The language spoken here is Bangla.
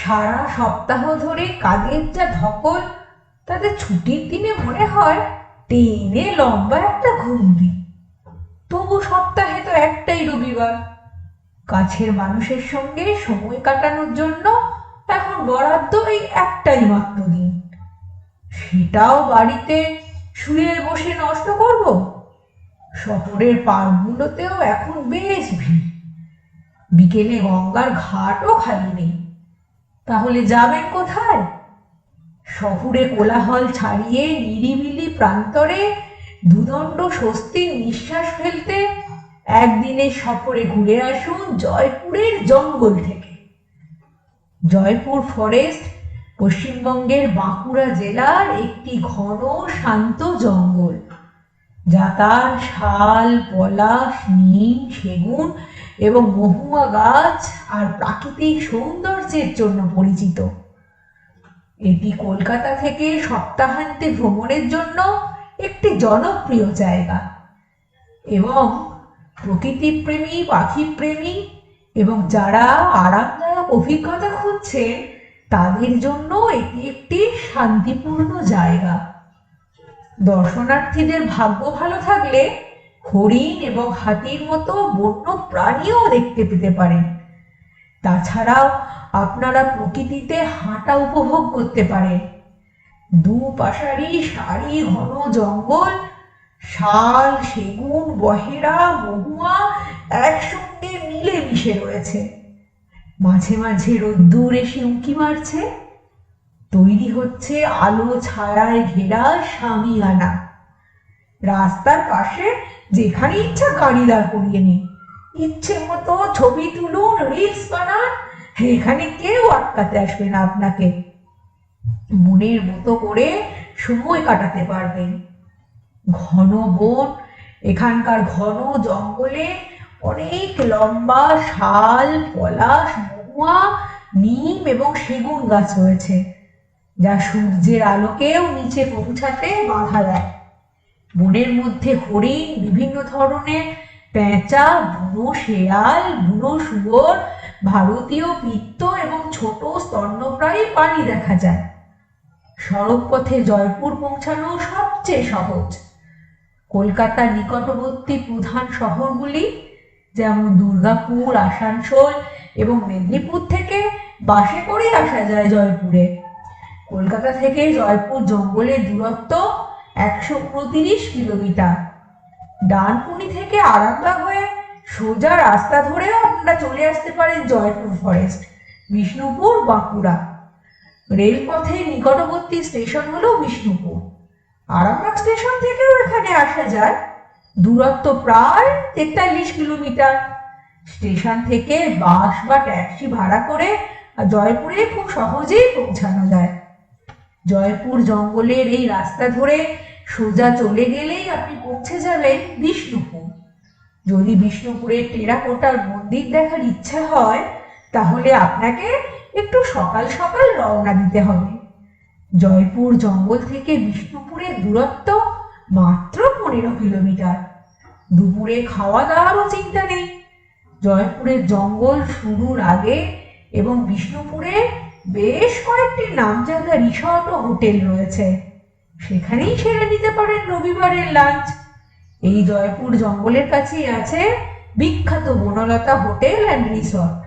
সারা সপ্তাহ ধরে কাজের যা ধকল, তাতে ছুটির দিনে মনে হয় টেনে লম্বা একটা ঘুম দিই তবু সপ্তাহে তো একটাই রবিবার। কাছের মানুষের সঙ্গে সময় কাটানোর জন্য এখন বরাদ্দ এই একটাই মাত্র দিন। সেটাও বাড়িতে শুয়ে বসে নষ্ট করব? শহরের পার্কগুলোতেও এখন বেশ ভিড়। বিকেলে গঙ্গার ঘাটও খালি নেই। তাহলে যাবেন কোথায়? শহুরে কোলাহল ছাড়িয়ে নিরিবিলি প্রান্তরে দুদণ্ড স্বস্তির নিঃশ্বাস ফেলতে একদিনের সফরে ঘুরে আসুন জয়পুরের জঙ্গল থেকে। জয়পুর ফরেস্ট, পশ্চিমবঙ্গের বাঁকুড়া জেলার একটি ঘন শান্ত জঙ্গল। যা তার শাল পলাশ নিম সেগুন এবং মহুয়া গাছ আর প্রাকৃতিক সৌন্দর্যের জন্য পরিচিত। এটি কলকাতা থেকে সপ্তাহান্তে ভ্রমণের জন্য একটি জনপ্রিয় জায়গা এবং প্রকৃতিপ্রেমী পাখিপ্রেমী এবং যারা আরামদায়ক অভিজ্ঞতা খুঁজছেন তাদের জন্য এটি একটি শান্তিপূর্ণ জায়গা। দর্শনার্থীদের ভাগ্য ভালো থাকলে হরিণ এবং হাতির মতো বন্য প্রাণীও দেখতে পেতে পারেন তাছাড়াও আপনারা প্রকৃতিতে হাঁটা উপভোগ করতে পারেন। দু পাশারি সারি ঘন জঙ্গল, শাল, সেগুন, বহেরা, মহুয়া একসঙ্গে মিলে মিশে রয়েছে। মাঝে মাঝে রোদ্দুর এসে উঁকি মারছে। তৈরি হচ্ছে আলো ছায়ায় ঘেরা সামিয়ানা রাস্তার পাশে যেখানে ইচ্ছা গাড়ি দাঁড় করিয়ে নিন। ইচ্ছে মতো ছবি তুলুন রিলস বানান, এখানে কেউ আটকাতে আসবে না আপনাকে। মনের মতো করে সময় কাটাতে পারবেন। ঘন বন, এখানকার ঘন জঙ্গলে অনেক লম্বা শাল, পলাশ, মহুয়া, নিম এবং সেগুন গাছ রয়েছে। যা সূর্যের আলোকেও নিচে পৌঁছাতে বাধা দেয়। বনের মধ্যে হরিণ, বিভিন্ন ধরনের পেঁচা, বুনো শেয়াল, বুনো শুয়োর, ভারতীয় পিত্ত এবং ছোট স্তন্যপ্রায়ী প্রাণী দেখা যায়। সড়ক পথে জয়পুর পৌঁছানো সবচেয়ে সহজ। কলকাতার নিকটবর্তী প্রধান শহরগুলি, যেমন দুর্গাপুর, আসানসোল এবং মেদিনীপুর থেকে বাসে করে আসা যায় জয়পুরে। কলকাতা থেকে জয়পুর জঙ্গলের দূরত্ব একশো উনতিরিশ কিলোমিটার। ডানকুনি থেকে আরামবাগ হয়ে সোজা রাস্তা ধরেও আপনারা চলে আসতে পারেন জয়পুর ফরেস্ট বিষ্ণুপুর, বাঁকুড়া। রেলপথের নিকটবর্তী স্টেশন হলো বিষ্ণুপুর। আরামবাগ স্টেশন থেকেও এখানে আসা যায়। দূরত্ব প্রায় তেতাল্লিশ কিলোমিটার। স্টেশন থেকে বাস বা ট্যাক্সি ভাড়া করে জয়পুরে খুব সহজেই পৌঁছানো যায়। জয়পুর জঙ্গলের এই রাস্তা ধরে সোজা চলে গেলেই আপনি পৌঁছে যাবেন বিষ্ণুপুর। যদি বিষ্ণুপুরের টেরাকোটার মন্দির দেখার ইচ্ছা হয়, তাহলে আপনাকে একটু সকাল সকাল রওনা দিতে হবে। জয়পুর জঙ্গল থেকে বিষ্ণুপুরের দূরত্ব মাত্র পনেরো কিলোমিটার। দুপুরে খাওয়া দাওয়ারও চিন্তা নেই। জয়পুরের জঙ্গল শুরুর আগে এবং বিষ্ণুপুরে বেশ কয়েকটি নামজাদা রিসর্ট ও হোটেল রয়েছে। সেখানেই সেরে নিতে পারেন রবিবারের লাঞ্চ এই জয়পুর জঙ্গলের কাছেই আছে বিখ্যাত বনলতা হোটেল অ্যান্ড রিসর্ট